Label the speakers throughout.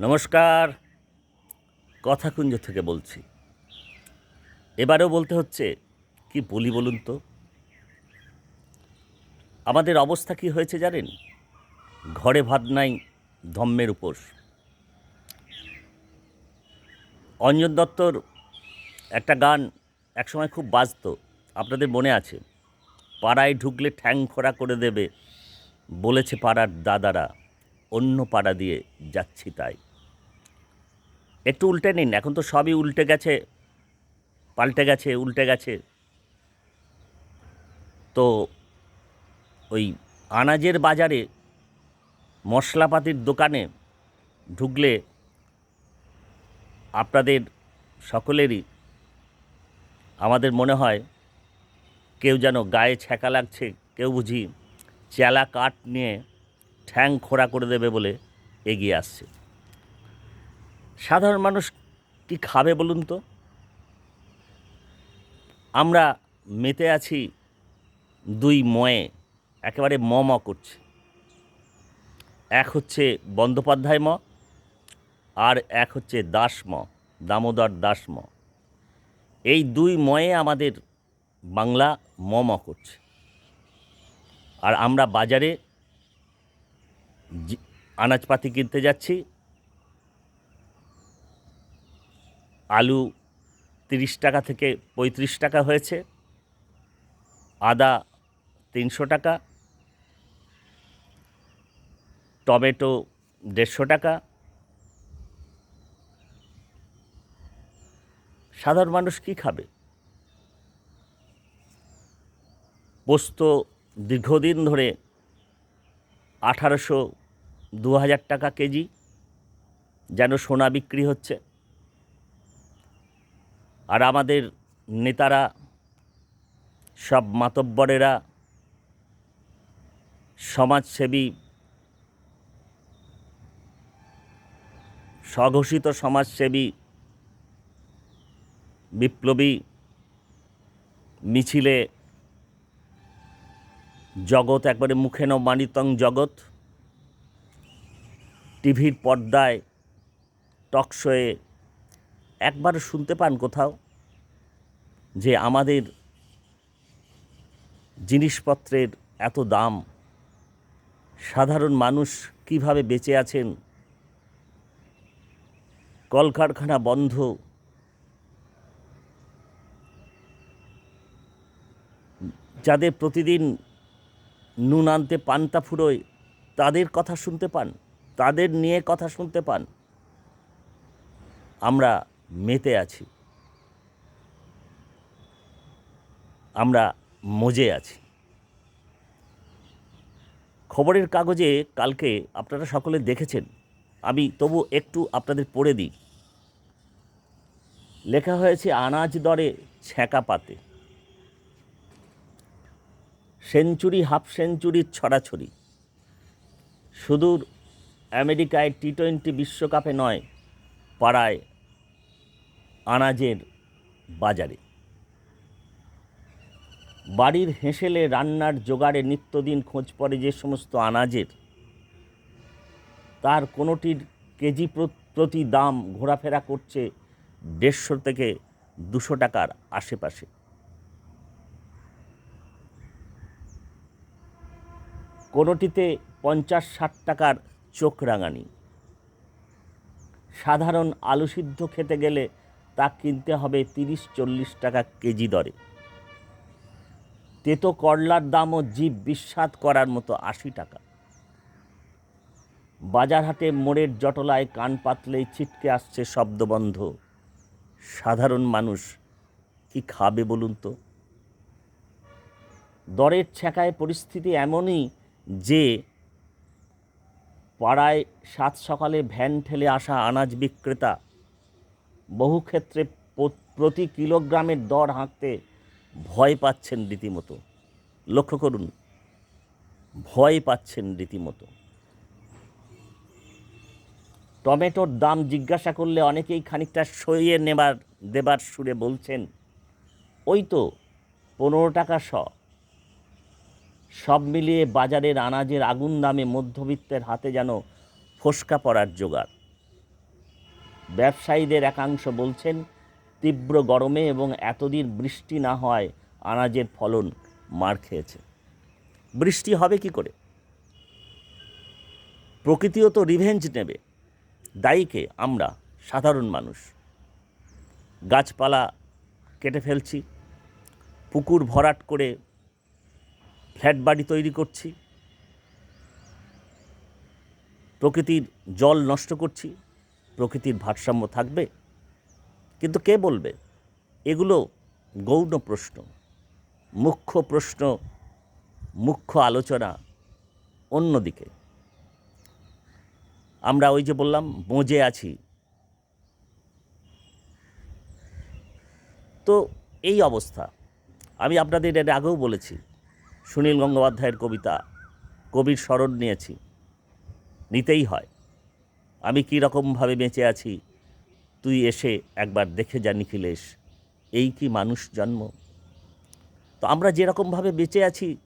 Speaker 1: নমস্কার। কথাকুঞ্জ থেকে বলছি। এবারেও বলতে হচ্ছে, কি বলি বলুন তো? আমাদের অবস্থা কি হয়েছে জানেন? ঘরে ভাত নাই, ধম্মের উপোস। অঞ্জন দত্তর একটা গান একসময় খুব বাজত, আপনাদের মনে আছে? পাড়ায় ঢুকলে ঠ্যাং খোড়া করে দেবে, বলেছে পাড়ার দাদারা, অন্য পাড়া দিয়ে যাচ্ছি তাই। একটু উল্টে নিন, এখন তো সবই উল্টে গেছে, পাল্টে গেছে, উল্টে গেছে। তো ওই আনাজের বাজারে মশলাপাতির দোকানে ঢুকলে আপনাদের সকলেরই আমাদের মনে হয় কেউ যেন গায়ে ছ্যাঁকা লাগছে, কেউ বুঝি চেলা কাঠ নিয়ে ঠ্যাং খোড়া করে দেবে বলে এগিয়ে আসছে। সাধারণ মানুষ কি খাবে বলুন তো? আমরা মেতে আছি দুই ময়ে, একেবারে ম ম করছে। এক হচ্ছে বন্দ্যোপাধ্যায় ম, আর এক হচ্ছে দাস ম, দামোদর দাস ম। এই দুই ময়ে আমাদের বাংলা ম ম করছে। আর আমরা বাজারে আনাজপাতি কিনতে যাচ্ছি আলু তিরিশ টাকা থেকে পঁয়ত্রিশ টাকা হয়েছে, আদা তিনশো টাকা, টমেটো দেড়শো টাকা। সাধারণ মানুষ কি খাবে? পোস্ত দীর্ঘদিন ধরে আঠারোশো দু হাজার টাকা কেজি, যেন সোনা বিক্রি হচ্ছে। আর আমাদের নেতারা, সব মাতব্বরেরা, সমাজসেবী, স্বঘোষিত সমাজসেবী, বিপ্লবী, মিছিলে জগৎ একবারে মুখে ন মানিতং জগৎ। টিভির পর্দায় টকশোয়ে একবার শুনতে পান কোথাও যে আমাদের জিনিসপত্রের এত দাম, সাধারণ মানুষ কীভাবে বেঁচে আছেন? কলকারখানা বন্ধ। যাদের প্রতিদিন নুন আনতে পান্তা ফুরোয়, তাদের কথা শুনতে পান, তাদের নিয়ে কথা শুনতে পান। আমরা মেতে আছি। আমরা মজে আছি। খবরের কাগজে কালকে আপনারা সকলে দেখেছেন। আমি তবু একটু আপনাদের পড়ে দিই। লেখা হয়েছে, আনাজ দরে ছ্যাঁকা পাতে। সেঞ্চুরি, হাফ সেঞ্চুরির ছড়াছড়ি। সুদূর আমেরিকায় টি টোয়েন্টি বিশ্বকাপে নয়, পাড়ায় আনাজের বাজারে। বাড়ির হেঁসেলে রান্নার জোগাড়ে নিত্যদিন খোঁজ পড়ে যে সমস্ত আনাজের, তার কোনোটির কেজি প্রতি দাম ঘোরাফেরা করছে দেড়শো থেকে দুশো টাকার আশেপাশে। কোনোটিতে পঞ্চাশ ষাট টাকার চোখ রাঙানি। সাধারণ আলু সিদ্ধ খেতে গেলে তা কিনতে হবে তিরিশ চল্লিশ টাকা কেজি দরে। তেতো করলার দামও জীব বিস্বাদ করার মতো আশি টাকা। বাজার হাটে মোড়ের জটলায় কান পাতলেই ছিটকে আসছে শব্দবন্ধ। সাধারণ মানুষ কি খাবে বলুন তো? দরের ছ্যাঁকায় পরিস্থিতি এমনই যে পাড়ায় সাত সকালে ভ্যান ঠেলে আসা আনাজ বিক্রেতা বহু ক্ষেত্রে প্রতি কিলোগ্রামের দর হাঁকতে ভয় পাচ্ছেন রীতিমতো। লক্ষ্য করুন, ভয় পাচ্ছেন রীতিমতো। টমেটোর দাম জিজ্ঞাসা করলে অনেকেই খানিকটা সইয়ে নেবার, দেবার সুরে বলছেন, ওই তো পনেরো টাকা শ। সব মিলিয়ে বাজারের আনাজের আগুন দামে মধ্যবিত্তের হাতে যেন ফোসকা পড়ার জোগাড়। ব্যবসায়ীদের একাংশ বলছেন, তীব্র গরমে এবং এতদিন বৃষ্টি না হয় আনাজের ফলন মার খেয়েছে। বৃষ্টি হবে কি করে? প্রকৃতিও তো রিভেঞ্জ নেবে। দায়ীকে আমরা সাধারণ মানুষ। গাছপালা কেটে ফেলছি, পুকুর ভরাট করে ফ্ল্যাট বাড়ি তৈরি করছি, প্রকৃতির জল নষ্ট করছি। প্রকৃতির ভারসাম্য থাকবে। কিন্তু কে বলবে? এগুলো গৌণ প্রশ্ন। মুখ্য প্রশ্ন, মুখ্য আলোচনা অন্যদিকে। আমরা ওই যে বললাম বোঝে আছি। তো এই অবস্থা। আমি আপনাদের এর আগেও বলেছি, সুনীল গঙ্গোপাধ্যায়ের কবিতা কবির স্মরণ নিয়েছি। নিতেই হয়। আমি কী রকমভাবে বেঁচে আছি? তুই এসে একবার দেখে যা, নিখিলেশ। এই কি মানুষ জন্ম? তো আমরা যেরকমভাবে বেঁচে আছি,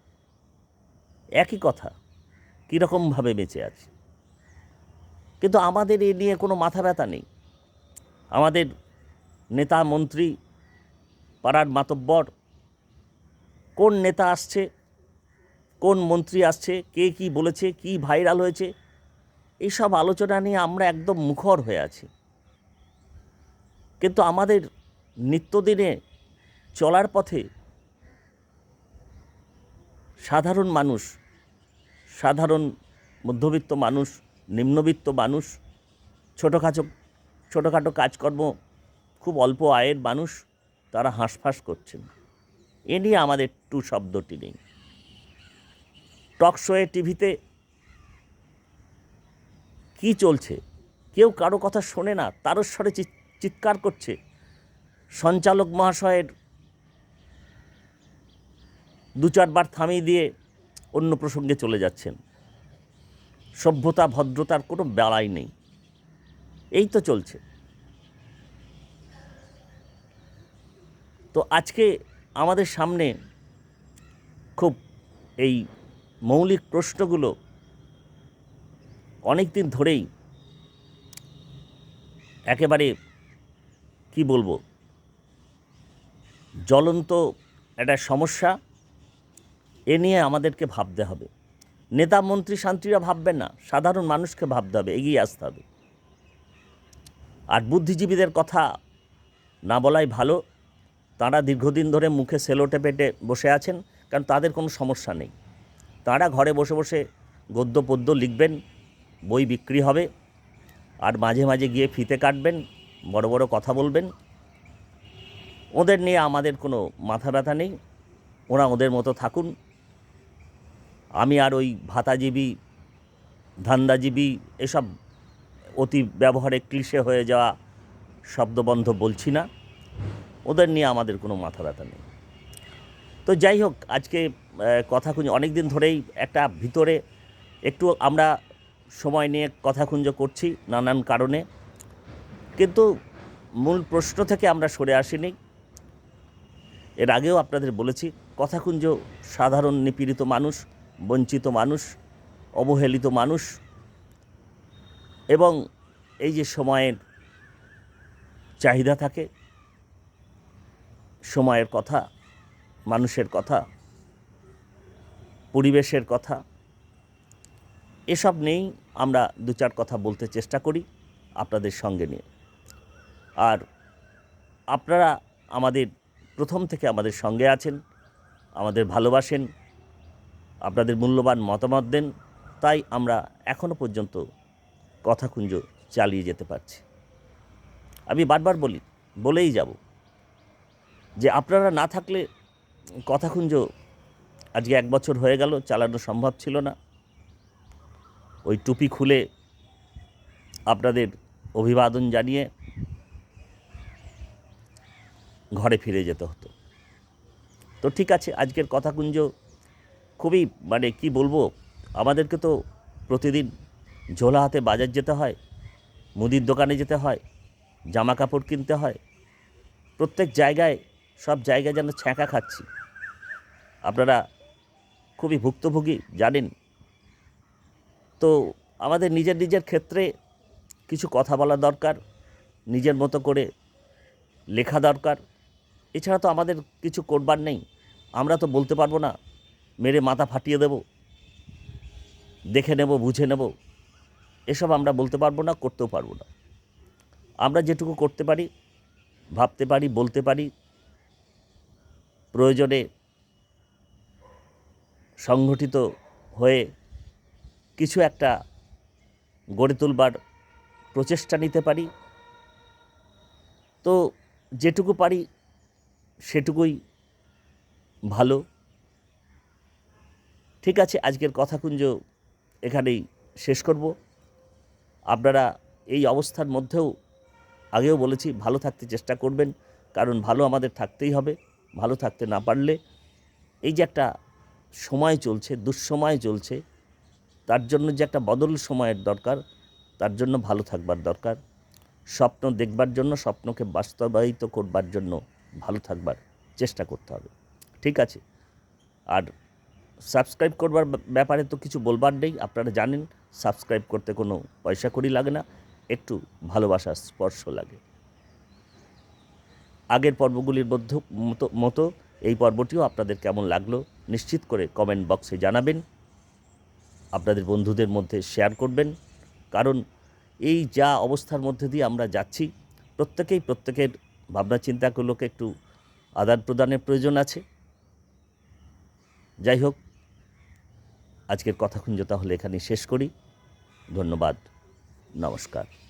Speaker 1: একই কথা। কীরকমভাবে বেঁচে আছি? কিন্তু আমাদের এ নিয়ে কোনো মাথা ব্যথা নেই। আমাদের নেতা মন্ত্রী, পাড়ার মাতব্বর, কোন নেতা আসছে, কোন মন্ত্রী আসছে, কে কি বলেছে, কি ভাইরাল হয়েছে এইসব আলোচনা নিয়ে আমরা একদম মুখর হয়ে আছি। কিন্তু আমাদের নিত্যদিনে চলার পথে সাধারণ মানুষ, সাধারণ মধ্যবিত্ত মানুষ, নিম্নবিত্ত মানুষ, ছোটোখাটো ছোটোখাটো কাজকর্ম, খুব অল্প আয়ের মানুষ, তারা হাঁসফাঁস করছেন। এ নিয়ে আমাদের টু শব্দটি নেই। টক শোয়ে টিভিতে কি চলছে? কেউ কারও কথা শোনে না তারস্বরে চিৎকার করছে। সঞ্চালক মহাশয়ের দু চারবার থামিয়ে দিয়ে অন্য প্রসঙ্গে চলে যাচ্ছেন। সভ্যতা, ভদ্রতার কোনো বেড়াই নেই। এই তো চলছে। তো আজকে আমাদের সামনে খুব এই মৌলিক প্রশ্নগুলো অনেক দিন ধরেই একেবারে, কি বলব, জ্বলন্ত একটা সমস্যা এ নিয়ে আমাদেরকে ভাবতে হবে। নেতা, মন্ত্রী, শান্তিরা ভাববেন না, সাধারণ মানুষকে ভাবতে হবে, এগিয়ে আসতে হবে। আর বুদ্ধিজীবীদের কথা না বলাই ভালো, তাঁরা দীর্ঘদিন ধরে মুখে সেলোটে পেটে বসে আছেন, কারণ তাদের কোনো সমস্যা নেই। তাঁরা ঘরে বসে বসে গদ্য পদ্য লিখবেন বই বিক্রি হবে আর মাঝে মাঝে গিয়ে ফিতে কাটবেন, বড় বড় কথা বলবেন। ওদের নিয়ে আমাদের কোনো মাথা ব্যথা নেই, ওরা ওদের মতো থাকুন। আমি আর ওই ভাতাজীবী, ধান্দাজীবী এসব অতি ব্যবহারে ক্লিশে হয়ে যাওয়া শব্দবন্ধ বলছি না। ওদের নিয়ে আমাদের কোনো মাথা ব্যথা নেই। তো যাই হোক, আজকে কথা খুঁজে অনেক দিন ধরেই একটা ভিতরে একটু আমরা সময় নিয়ে কথা খুঞ্জ করছি নানান কারণে। কিন্তু মূল প্রশ্ন থেকে আমরা সরে আসিনি। এর আগেও আপনাদের বলেছি, কথাকুঞ্জ সাধারণ নিপীড়িত মানুষ, বঞ্চিত মানুষ, অবহেলিত মানুষ এবং এই যে সময়ের চাহিদা থাকে, সময়ের কথা, মানুষের কথা, পরিবেশের কথা, এসব নেই। আমরা দু চার কথা বলতে চেষ্টা করি আপনাদের সঙ্গে নিয়ে। আর আপনারা আমাদের প্রথম থেকে আমাদের সঙ্গে আছেন, আমাদের ভালোবাসেন, আপনাদের মূল্যবান মতামত দেন, তাই আমরা এখনও পর্যন্ত কথাকুঞ্জ চালিয়ে যেতে পারছি। আমি বারবার বলি, বলেই যাব যে আপনারা না থাকলে কথাকুঞ্জ আজকে এক বছর হয়ে গেল, চালানো সম্ভব ছিল না। ওই টুপি খুলে আপনাদের অভিবাদন জানিয়ে ঘরে ফিরে যেতে হতো। তো ঠিক আছে, আজকের কথাকুঞ্জ খুবই মানে কি বলব, আমাদেরকে তো প্রতিদিন ঝোলা হাতে বাজার যেতে হয়, মুদির দোকানে যেতে হয় জামা কাপড় কিনতে হয়, প্রত্যেক জায়গায়, সব জায়গায় যেন ছ্যাঁকা খাচ্ছি। আপনারা খুবই ভুক্তভোগী, জানেন তো আমাদের নিজের নিজের ক্ষেত্রে কিছু কথা বলা দরকার, নিজের মতো করে লেখা দরকার। এছাড়া তো আমাদের কিছু করবার নেই। আমরা তো বলতে পারব না, মেরে মাথা ফাটিয়ে দেব, দেখে নেব, বুঝে নেব, এসব আমরা বলতে পারব না, করতেও পারব না। আমরা যেটুকু করতে পারি, ভাবতে পারি, বলতে পারি, প্রয়োজনে সংগঠিত হয়ে কিছু একটা গড়ে তুলবার প্রচেষ্টা নিতে পারি। তো যেটুকু পারি সেটুকুই ভালো। ঠিক আছে, আজকের কথাকুঞ্জ এখানেই শেষ করব। আপনারা এই অবস্থার মধ্যেও আগেও বলেছি, ভালো থাকতে চেষ্টা করবেন, কারণ ভালো আমাদের থাকতেই হবে, ভালো থাকতে না পারলে এই যে একটা সময় চলছে, দুঃসময় চলছে তার জন্য যে একটা বদল সময়ের দরকার, তার জন্য ভালো থাকবার দরকার। স্বপ্ন দেখবার জন্য, স্বপ্নকে বাস্তবায়িত করবার জন্য ভালো থাকবার চেষ্টা করতে হবে। ঠিক আছে? আর সাবস্ক্রাইব করবার ব্যাপারে তো কিছু বলবার নেই, আপনারা জানেন, সাবস্ক্রাইব করতে কোনো পয়সা করি লাগে না, একটু ভালোবাসার স্পর্শ লাগে। আগের পর্বগুলির মধ্যে মতো মতো এই পর্বটিও আপনাদের কেমন লাগল, নিশ্চিত করে কমেন্ট বক্সে জানাবেন। আপনাদের বন্ধুদের মধ্যে শেয়ার করবেন। কারণ এই যা অবস্থার মধ্যে দিয়ে আমরা যাচ্ছি, প্রত্যেকেই প্রত্যেকের ভাবনা চিন্তাগুলোকে একটু আদান প্রদানের প্রয়োজন আছে। যাই হোক, আজকের কথা কথাকুঞ্জ তাহলে এখানে শেষ করি। ধন্যবাদ, নমস্কার।